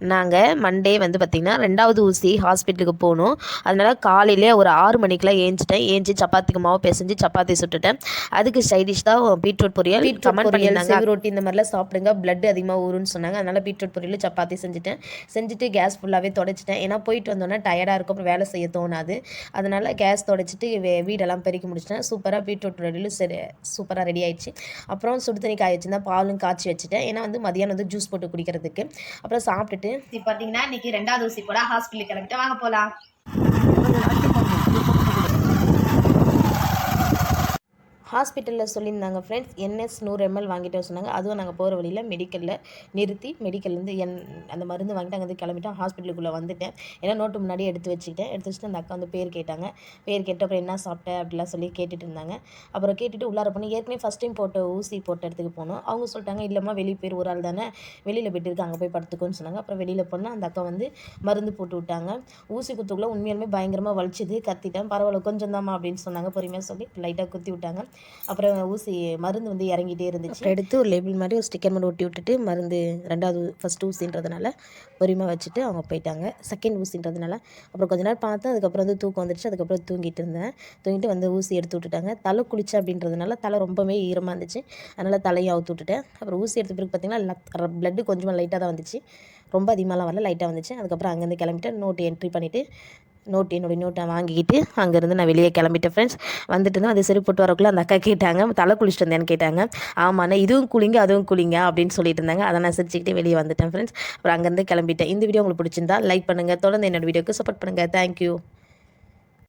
நாங்கள் மண்டே வந்து பார்த்திங்கன்னா ரெண்டாவது ஊசி ஹாஸ்பிட்டலுக்கு போகணும். அதனால் காலையிலே ஒரு ஆறு மணிக்கெலாம் ஏஞ்சிட்டேன். ஏஞ்சி சப்பாத்திக்கு மாவு பிசைஞ்சு சப்பாத்தி சுட்டுட்டேன். அதுக்கு சைடிஷ் தான் பீட்ரூட் பொரியல் கமெண்ட் பண்ணியிருந்தாங்க. ரொட்டி இந்த மாதிரிலாம் சாப்பிடுங்க. பிளட் அதிகமாக ஊறுன்னு சொன்னாங்க. அதனால் பீட்ரூட் பொரியல் சப்பாத்தி செஞ்சுட்டேன். செஞ்சுட்டு கேஸ் ஃபுல்லாகவே தொடச்சிட்டேன். ஏன்னா போயிட்டு வந்தோன்னே டயர்டாக இருக்கும். அப்புறம் வேலை செய்ய தோணாது. அதனால் கேஸ் தொடச்சிட்டு வே- வீடெல்லாம் பெருக்கி முடிச்சிட்டேன். சூப்பராக பீட்ரூட் பொரியல் சரி சூப்பராக ரெடி ஆயிடுச்சு. அப்புறம் சுடு தண்ணி காய வச்சிருந்தேன். பாலும் காய்ச்சி வச்சுட்டேன். ஏன்னா வந்து மதியானம் வந்து ஜூஸ் போட்டு குடிக்கிறதுக்கு. அப்புறம் சாப்பிட்டுட்டு ஊசி பார்த்தீங்கன்னா இன்னைக்கு ரெண்டாவது ஊசி போட ஹாஸ்பிட்டலுக்கு கிளம்பிட்டு வாங்க போகலாம் ஹாஸ்பிட்டலில் சொல்லியிருந்தாங்க ஃப்ரெண்ட்ஸ் என்எஸ் நூறு எம்எல் வாங்கிட்டு சொன்னாங்க. அதுவும் நாங்கள் போகிற வழியில் மெடிக்கலில் நிறுத்தி மெடிக்கல்லேருந்து என் அந்த மருந்து வாங்கிட்டு அங்கேருந்து கிளம்பிட்டோம். ஹாஸ்பிட்டலுக்குள்ளே வந்துட்டேன். ஏன்னா நோட்டு முன்னாடி எடுத்து வச்சுக்கிட்டேன். எடுத்து வச்சுட்டு அந்த அக்கா வந்து பேர் கேட்டாங்க. பேர் கேட்டு அப்புறம் என்ன சாப்பிட்ட? அப்படிலாம் சொல்லி கேட்டுட்டு இருந்தாங்க. அப்புறம் கேட்டுட்டு உள்ளார போனோம். ஏற்கனவே ஃபஸ்ட் டைம் போட்ட ஊசி போட்ட இடத்துக்கு போனோம். அவங்க சொல்லிட்டாங்க இல்லைம்மா வெளியே போய் ஒரு ஆள் தானே. வெளியில் போயிட்டு இருக்கு. அங்கே போய் படுத்துக்கோன்னு சொன்னாங்க. அப்புறம் வெளியில் போனால் அந்த அக்கா வந்து மருந்து போட்டு விட்டாங்க. ஊசி குத்துக்குள்ளே உண்மையாலுமே பயங்கரமாக வலிச்சுது. கத்திட்டேன். பரவாயில்ல கொஞ்சம் தாம்மா அப்படின்னு சொன்னாங்க. பொறுமையாக சொல்லி லைட்டாக குத்தி விட்டாங்க. அப்புறம் ஊசி மருந்து வந்து இறங்கிட்டே இருந்துச்சு. எடுத்து ஒரு லேபிள் மாதிரி ஒரு ஸ்டிக்கர் மட்டும் ஒட்டி விட்டுட்டு மருந்து ரெண்டாவது ஃபஸ்ட் ஊசின்றதுனால பொறுமையாக வச்சுட்டு அவங்க போயிட்டாங்க. செகண்ட் ஊசின்றதுனால அப்புறம் கொஞ்ச நேரம் பார்த்தேன் அதுக்கப்புறம் வந்து தூக்கம் வந்துடுச்சு அதுக்கப்புறம் தூங்கிட்டு இருந்தேன். தூங்கிட்டு வந்து ஊசி எடுத்து விட்டுட்டாங்க. தலை குளிச்சு அப்படின்றதுனால தலை ரொம்பவே ஈரமாக இருந்துச்சு. அதனால் தலையும் அவுத்து விட்டுட்டேன். அப்புறம் ஊசி எடுத்த பிறகு பார்த்தீங்கன்னா ப்ளட்டு கொஞ்சமாக லைட்டாக தான் வந்துச்சு. ரொம்ப அதிகமாகலாம் வரல லைட்டாக வந்துச்சு. அதுக்கப்புறம் அங்கேருந்து கிளம்பிட்டு நோட்டு என்ட்ரி பண்ணிவிட்டு நோட் என்னுடைய நோட்டை வாங்கிக்கிட்டு அங்கேருந்து நான் வெளியே கிளம்பிட்டேன் ஃப்ரெண்ட்ஸ் வந்துட்டு இருந்தோம் அது சரி போட்டு வரக்குள்ளே அந்த அக்கா கேட்டாங்க. தலை குளிச்சுட்டு வந்தேன்னு கேட்டாங்க. ஆமாண்ணா இதுவும் குளிங்க அதுவும் குளிங்க அப்படின்னு சொல்லிட்டு இருந்தாங்க. அதை நான் சிரிச்சுக்கிட்டே வெளியே வந்துட்டேன் ஃப்ரெண்ட்ஸ் அப்புறம் அங்கேருந்து கிளம்பிட்டேன். இந்த வீடியோ உங்களுக்கு பிடிச்சிருந்தா லைக் பண்ணுங்கள் தொடர்ந்து என்னோட வீடியோக்கு சப்போர்ட் பண்ணுங்கள் தேங்க்யூ